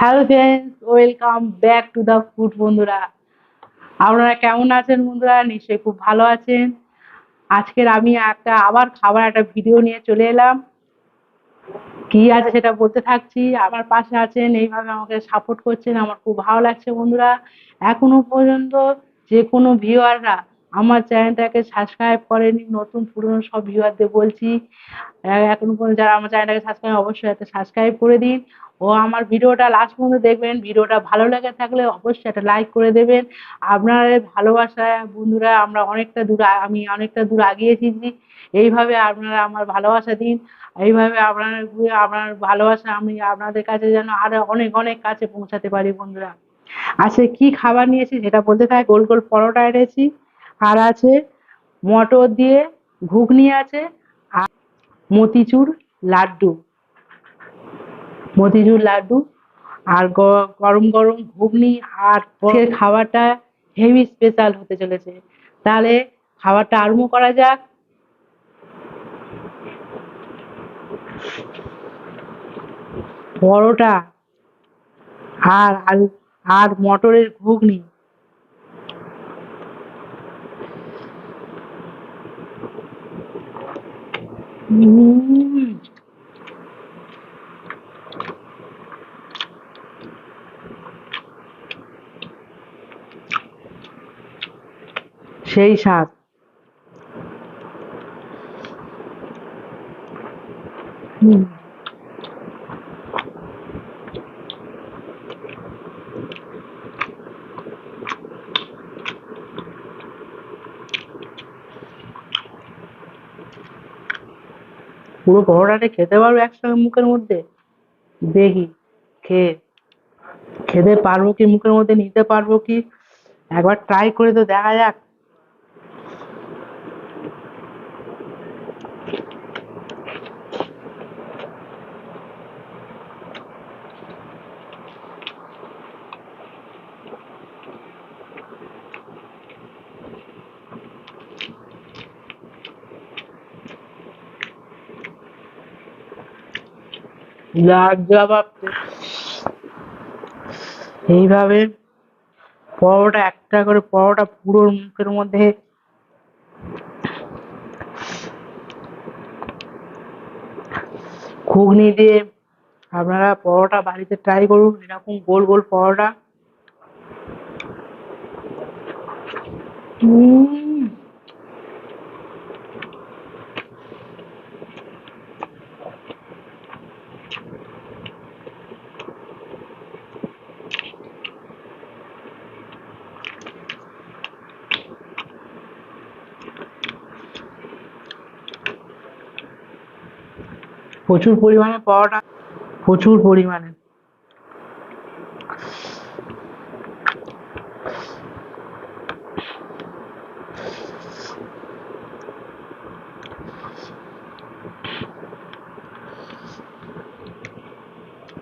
Hello friends welcome back to the food বন্ধুরা। আপনারা কেমন আছেন বন্ধুরা? নিশ্চয়ই খুব ভালো আছেন। আজকের আমি একটা আবার খাবার, একটা ভিডিও নিয়ে চলে এলাম। কি আছে সেটা বলতে থাকছি, আমার পাশে আছেন, এইভাবে আমাকে সাপোর্ট করছেন, আমার খুব ভালো লাগছে বন্ধুরা। এখনও পর্যন্ত যে কোনো ভিউয়াররা আমার চ্যানেলটাকে সাবস্ক্রাইব করেনি, নতুন পুরনো সব ভিউয়ারদের বলছি। এখনও পর্যন্ত যারা আমার চ্যানেলটাকে সাবস্ক্রাইব অবশ্যই একটা সাবস্ক্রাইব করে দিন। ও আমার ভিডিওটা লাস্ট পর্যন্ত দেখবেন, ভিডিওটা ভালো লেগে থাকলে অবশ্যই একটা লাইক করে দেবেন। আপনার ভালোবাসা বন্ধুরা, আমরা অনেকটা দূর, আমি অনেকটা দূর আগিয়ে এসেছি। এইভাবে আপনারা আমার ভালোবাসা দিন। এইভাবে আপনার আপনার ভালোবাসা আমি আপনাদের কাছে যেন আরও অনেক অনেক কাছে পৌঁছাতে পারি বন্ধুরা। আচ্ছা কি খাবার নিয়েছি সেটা বলতে থাকি। গোল গোল পরোটা এনেছি। আর আছে, মটর দিয়ে ঘুগনি আছে আর মতিচুর লাড্ডু। মতিচুর লাড্ডু আর গরম গরম ঘুগনি আর খাবারটা হেভি স্পেশাল হতে চলেছে। তাহলে খাবারটা আরম্ভ করা যাক। পরোটা আর আর মটরের ঘুগনি। উম, সেই স্বাদ হুম পুরো পরোটাটা খেতে পারব একসঙ্গে মুখের মধ্যে? দেখি খেয়ে খেতে পারব কি মুখের মধ্যে, নিতে পারব কি? একবার ট্রাই করে তো দেখা যাক। এইভাবে পরোটা একটা করে পরোটা পুরো মুখের মধ্যে। ঘুগনি দিয়ে আপনারা পরোটা বাড়িতে ট্রাই করুন এরকম গোল গোল পরোটা। উম, প্রচুর পরিমাণে পাওয়াটা, প্রচুর পরিমাণে।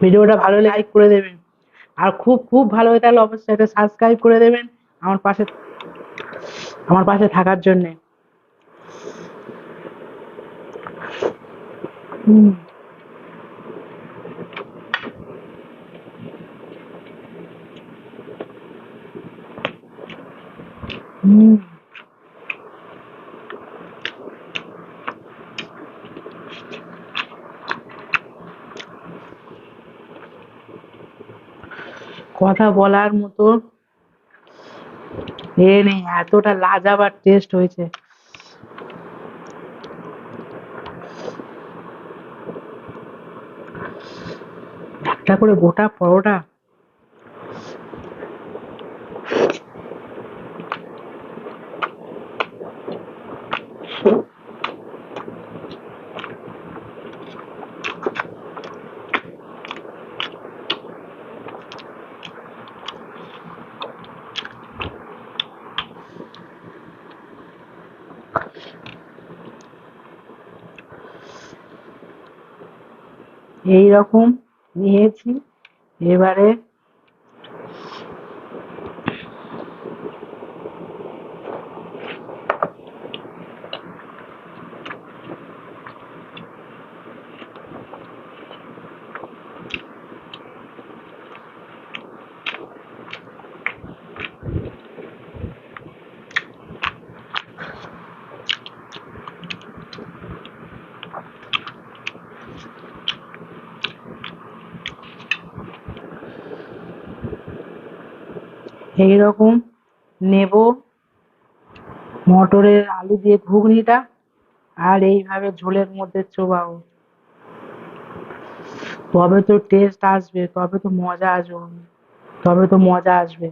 ভিডিওটা ভালো লাইক করে দেবেন। আর খুব খুব ভালো হয়ে তাহলে অবশ্যই একটা সাবস্ক্রাইব করে দেবেন আমার পাশে আমার পাশে থাকার জন্যে হুম হুম কথা বলার মতো এ নেই এতটা লাজাবার টেস্ট হয়েছে। একটা করে গোটা পরোটা। এই রকম নিয়েছি এবারে এইরকম নেব মটরের আলু দিয়ে ঘুগনিটা আর এইভাবে ঝোলের মধ্যে চোবাবো। তবে তো টেস্ট আসবে, তবে তো মজা আসবে। তবে তো মজা আসবে।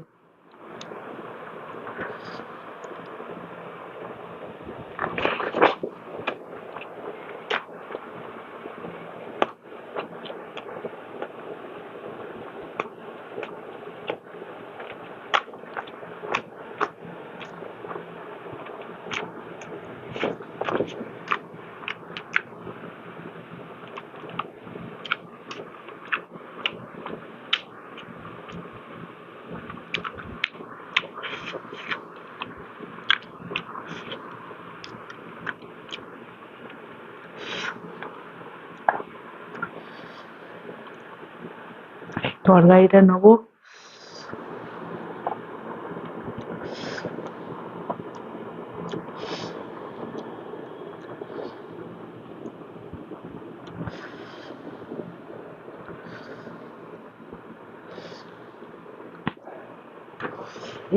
তরকারিটা নেব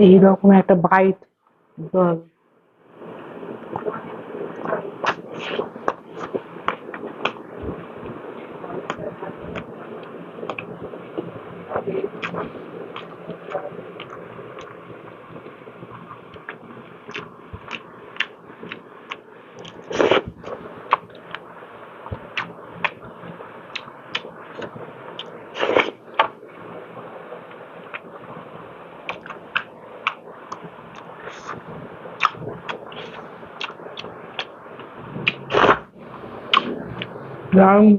এইরকম একটা বাইট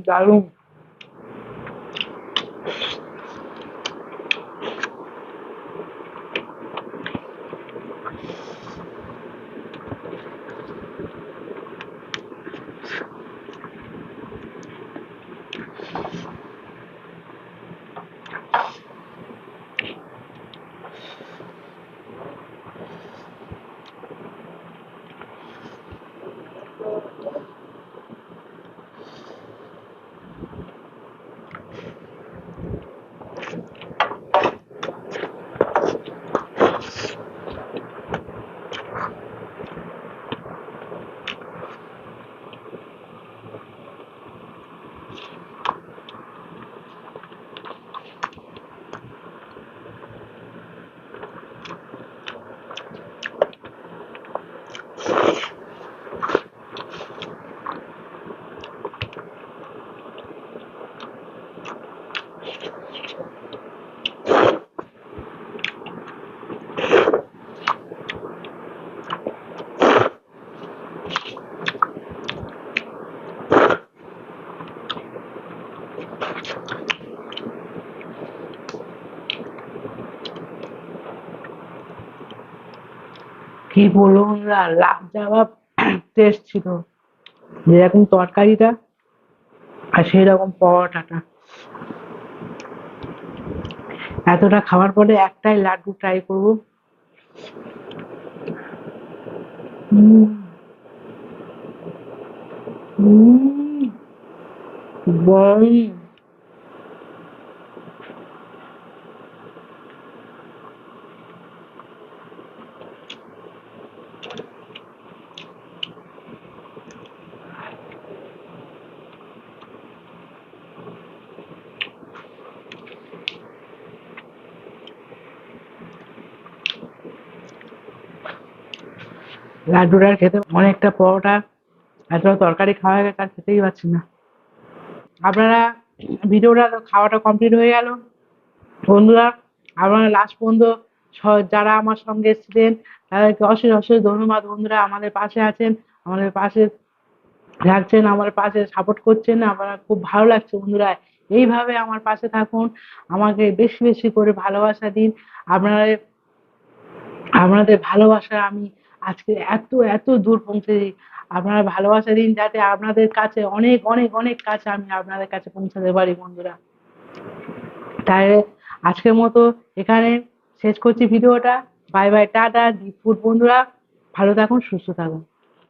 Dá um. কি বলব বন্ধুরা লাজবাব টেস্ট ছিল। যেরকম তরকারিটা আর সেই রকম পরোটাটা। এতটা খাওয়ার পরে একটাই লাড্ডু ট্রাই করব। উম উম লাড্ডুটার খেতে অনেকটা পরোটা এত তরকারি খাওয়া গেছে, আর খেতেই পাচ্ছি না। আপনারা ভিডিওটা খাওয়াটা কমপ্লিট হয়ে গেল। বন্ধুরা, আপনারা লাস্ট পর্যন্ত যারা আমার সঙ্গে এসেছিলেন, তাদেরকে অশেষ অশেষ ধন্যবাদ। বন্ধুরা, আমাদের পাশে আছেন, আমাদের পাশে থাকছেন আমার পাশে সাপোর্ট করছেন আমার খুব ভালো লাগছে বন্ধুরা। এইভাবে আমার পাশে থাকুন, আমাকে বেশি বেশি করে ভালোবাসা দিন। আপনারা আপনাদের ভালোবাসা আমি আজকে এত এত দূর পৌঁছেছি আপনারা ভালোবাসা দিন যাতে আপনাদের কাছে অনেক অনেক অনেক কাছে আমি আপনাদের কাছে পৌঁছাতে পারি, বন্ধুরা। তাই আজকের মতো এখানে শেষ করছি ভিডিওটা। বাই বাই, টাটা ফুড বন্ধুরা। ভালো থাকুন, সুস্থ থাকুন।